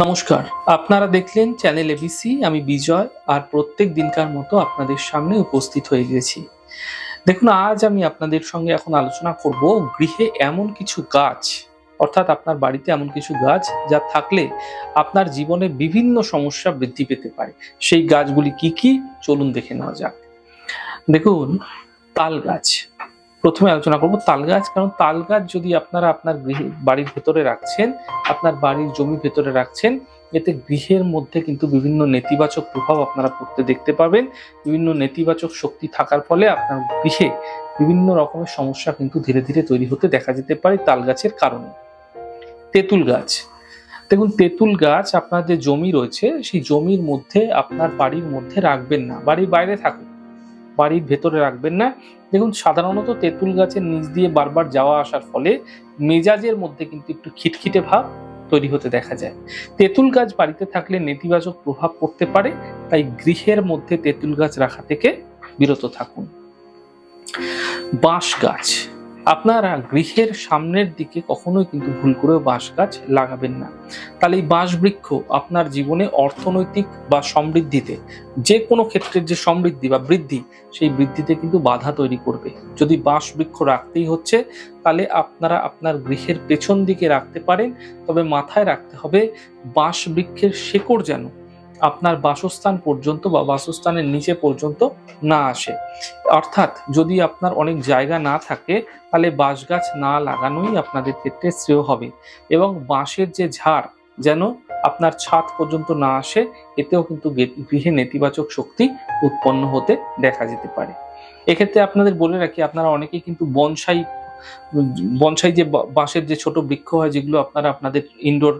নমস্কার, আপনারা দেখলেন চ্যানেল এবিসি, আমি বিজয়, আর প্রত্যেক দিনকার মতো আপনাদের সামনে উপস্থিত হয়ে গেছি। দেখুন, আজ আমি আপনাদের সঙ্গে এখন আলোচনা করব গৃহে এমন কিছু গাছ, অর্থাৎ আপনার বাড়িতে এমন কিছু গাছ যা থাকলে আপনার জীবনে বিভিন্ন সমস্যা বৃদ্ধি পেতে পারে। সেই গাছগুলি কি কি? চলুন দেখে নেওয়া যাক। দেখুন, তাল গাছ। প্রথমে আলোচনা করব তাল গাছ। কারণ তাল গাছ যদি আপনারা আপনার গৃহে, বাড়ির ভেতরে রাখছেন, আপনার বাড়ির জমি ভেতরে রাখছেন, এতে গৃহের মধ্যে কিন্তু বিভিন্ন নেতিবাচক প্রভাব আপনারা পড়তে দেখতে পাবেন। বিভিন্ন নেতিবাচক শক্তি থাকার ফলে আপনার গৃহে বিভিন্ন রকমের সমস্যা কিন্তু ধীরে ধীরে তৈরি হতে দেখা যেতে পারে তাল গাছের কারণে। তেঁতুল গাছ। দেখুন, তেঁতুল গাছ আপনার যে জমি রয়েছে, সেই জমির মধ্যে আপনার বাড়ির মধ্যে রাখবেন না। বাড়ির বাইরে থাকুক বাড়ির ভেতরে রাখবেন না। দেখুন, সাধারণত তেঁতুল গাছের নিচ দিয়ে বারবার যাওয়া আসার ফলে মেজাজের মধ্যে কিন্তু একটু খিটখিটে ভাব তৈরি হতে দেখা যায়। তেঁতুল গাছ বাড়িতে থাকলে নেতিবাচক প্রভাব পড়তে পারে, তাই গৃহের মধ্যে তেঁতুল গাছ রাখা থেকে বিরত থাকুন। বাঁশ গাছ আপনারা গৃহের সামনের দিকে কখনোই কিন্তু ভুল করে বাঁশ গাছ লাগাবেন না। তাহলে এই বাঁশ বৃক্ষ আপনার জীবনে অর্থনৈতিক বা সমৃদ্ধিতে যে কোনো ক্ষেত্রের যে সমৃদ্ধি বা বৃদ্ধি, সেই বৃদ্ধিতে কিন্তু বাধা তৈরি করবে। যদি বাঁশ বৃক্ষ রাখতেই হচ্ছে, তাহলে আপনারা আপনার গৃহের পেছন দিকে রাখতে পারেন, তবে মাথায় রাখতে হবে বাঁশ বৃক্ষের শেকড় যেন আপনার বাসস্থান পর্যন্ত বা বাসস্থানের নিচে পর্যন্ত না আসে। অর্থাৎ যদি আপনার অনেক জায়গা না থাকে, তাহলে বাঁশ গাছ না লাগানোই আপনাদের ক্ষেত্রে শ্রেয় হবে এবং বাঁশের যে ঝাড় যেন আপনার ছাদ পর্যন্ত না আসে, এতেও কিন্তু গৃহে নেতিবাচক শক্তি উৎপন্ন হতে দেখা যেতে পারে। এক্ষেত্রে আপনাদের বলে রাখি, আপনারা অনেকেই কিন্তু বনসাই বনসাই যে বাঁশের যে ছোট বৃক্ষ হয়, যেগুলো আপনারা আপনাদের ইনডোর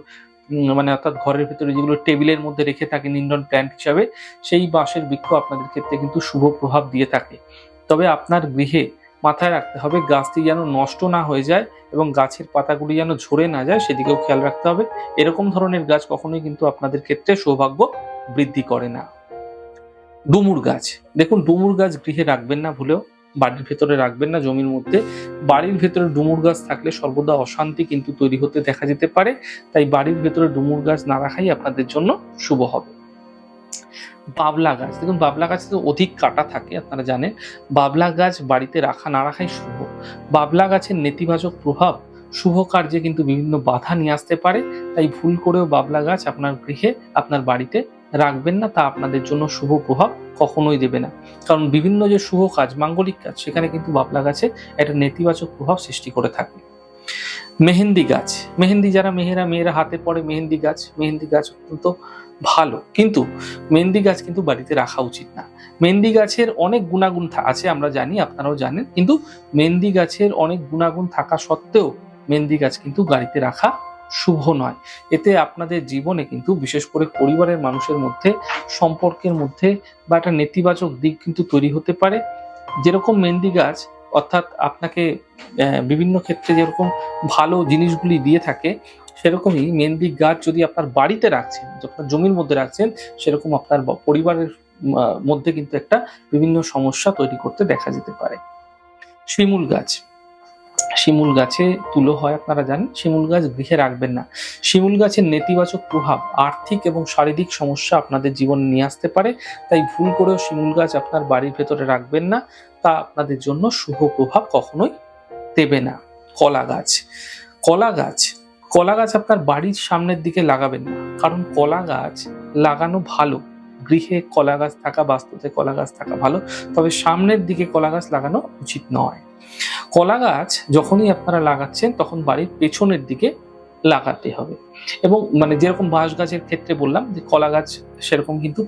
মানে অর্থাৎ ঘরের ভিতরে যেগুলো টেবিলের মধ্যে রেখে থাকে নিন্দন প্ল্যান্ট হিসাবে, সেই বাঁশের বৃক্ষ আপনাদের ক্ষেত্রে কিন্তু শুভ প্রভাব দিয়ে থাকে। তবে আপনার গৃহে মাথায় রাখতে হবে, গাছটি যেন নষ্ট না হয়ে যায় এবং গাছের পাতাগুলি যেন ঝরে না যায়, সেদিকেও খেয়াল রাখতে হবে। এরকম ধরনের গাছ কখনোই কিন্তু আপনাদের ক্ষেত্রে সৌভাগ্য বৃদ্ধি করে না। ডুমুর গাছ। দেখুন, ডুমুর গাছ গৃহে রাখবেন না ভুলেও বাড়ির ভেতরে রাখবেন না জমির মধ্যে। বাড়ির ভেতরে ডুমুর গাছ থাকলে সর্বদা অশান্তি কিন্তু তৈরি হতে দেখা যেতে পারে। তাই বাড়ির ভেতরে ডুমুর গাছ না রাখাই আপনাদের জন্য শুভ হবে। বাবলা গাছ, দেখুন বাবলা গাছ তো অধিক কাটা থাকে, আপনারা জানেন। বাবলা গাছ বাড়িতে রাখা না রাখাই শুভ। বাবলা গাছের নেতিবাচক প্রভাব শুভ কার্যে কিন্তু বিভিন্ন বাধা নিয়ে আসতে পারে, তাই ভুল করেও বাবলা গাছ আপনার গৃহে, আপনার বাড়িতে রাখবেন না, তা আপনাদের জন্য শুভ প্রভাব কখনোই দেবে না। কারণ বিভিন্ন যে শুভ কাজ, মাঙ্গলিক কাজ, সেখানে কিন্তু বাবলা গাছে একটা নেতিবাচক প্রভাব সৃষ্টি করে থাকে। মেহেন্দি গাছ, মেহেন্দি যারা মেহেরা, মেয়েরা হাতে পড়ে মেহেন্দি গাছ মেহেন্দি গাছ অত্যন্ত ভালো। কিন্তু মেহেন্দি গাছ কিন্তু বাড়িতে রাখা উচিত না। মেহেন্দি গাছের অনেক গুণাগুণ আছে, আমরা জানি, আপনারাও জানেন। কিন্তু মেহেন্দি গাছের অনেক গুণাগুণ থাকা সত্ত্বেও মেহেন্দি গাছ কিন্তু গাড়িতে রাখা শুভ নয়। এতে আপনাদের জীবনে কিন্তু, বিশেষ করে পরিবারের মানুষের মধ্যে, সম্পর্কের মধ্যে বা একটা নেতিবাচক দিক কিন্তু তৈরি হতে পারে। যেরকম মেহেন্দি গাছ, অর্থাৎ আপনাকে বিভিন্ন ক্ষেত্রে যেরকম ভালো জিনিসগুলি দিয়ে থাকে, সেরকমই মেহেন্দি গাছ যদি আপনার বাড়িতে রাখছেন আপনার জমির মধ্যে রাখছেন, সেরকম আপনার পরিবারের মধ্যে কিন্তু একটা বিভিন্ন সমস্যা তৈরি করতে দেখা যেতে পারে। শিমুল গাছ। শিমুল গাছে তুলো হয়, আপনারা জানেন, শিমুল গাছ গৃহে রাখবেন না। শিমুল গাছের নেতিবাচক প্রভাব আর্থিক এবং শারীরিক সমস্যা আপনাদের জীবনে নিয়ে আসতে পারে, তাই ভুল করেও শিমুল গাছ আপনার বাড়ির ভেতরে রাখবেন না, তা আপনাদের জন্য শুভ প্রভাব কখনোই দেবে না। কলা গাছ কলা গাছ কলা গাছ আপনার বাড়ির সামনের দিকে লাগাবেন না, কারণ কলা গাছ লাগানো ভালো। গৃহে কলা গাছ থাকা, বাস্তুতে কলা গাছ থাকা ভালো, তবে সামনের দিকে কলা গাছ লাগানো উচিত নয়। কলা গাছ যখনই আপনারা লাগাচ্ছেন তখন বাড়ির পেছনের দিকে লাগাতে হবে। এবং মানে যেরকম বাঁশ গাছের ক্ষেত্রে বললাম যে কলা গাছ সেরকম কিন্তু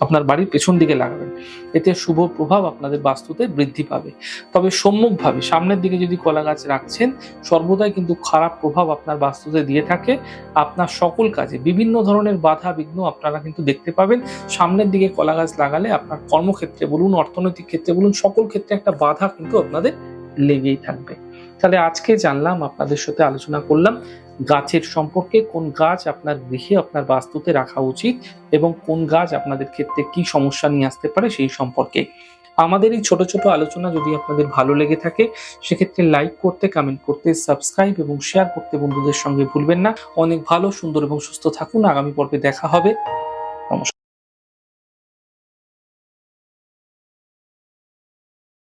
আপনার বাড়ির পেছন দিকে লাগাবেন। এতে শুভ প্রভাব আপনাদের বাস্তুতে বৃদ্ধি পাবে। তবে সম্মুখভাবে সামনের দিকে যদি কলা গাছ রাখছেন, সর্বদাই কিন্তু খারাপ প্রভাব আপনার বাস্তুতে দিয়ে থাকে। আপনার সকল কাজে বিভিন্ন ধরনের বাধা বিঘ্ন আপনারা কিন্তু দেখতে পাবেন। সামনের দিকে কলা গাছ লাগালে আপনার কর্মক্ষেত্রে বলুন, অর্থনৈতিক ক্ষেত্রে বলুন, সকল ক্ষেত্রে একটা বাধা কিন্তু আপনাদের লেগেই থাকবে। তাহলে আজকে জানলাম, আপনাদের সাথে আলোচনা করলাম গাছের সম্পর্কে, কোন গাছ আপনার গৃহে আপনার বাস্তুতে রাখা উচিত এবং কোন গাছ আপনাদের ক্ষেত্রে কি সমস্যা নিয়ে আসতে পারে সেই সম্পর্কে। আমাদের এই ছোট ছোট আলোচনা যদি আপনাদের ভালো লেগে থাকে, সেক্ষেত্রে লাইক করতে কমেন্ট করতে সাবস্ক্রাইব এবং শেয়ার করতে বন্ধুদের সঙ্গে ভুলবেন না। অনেক ভালো, সুন্দর এবং সুস্থ থাকুন। আগামী পর্বে দেখা হবে।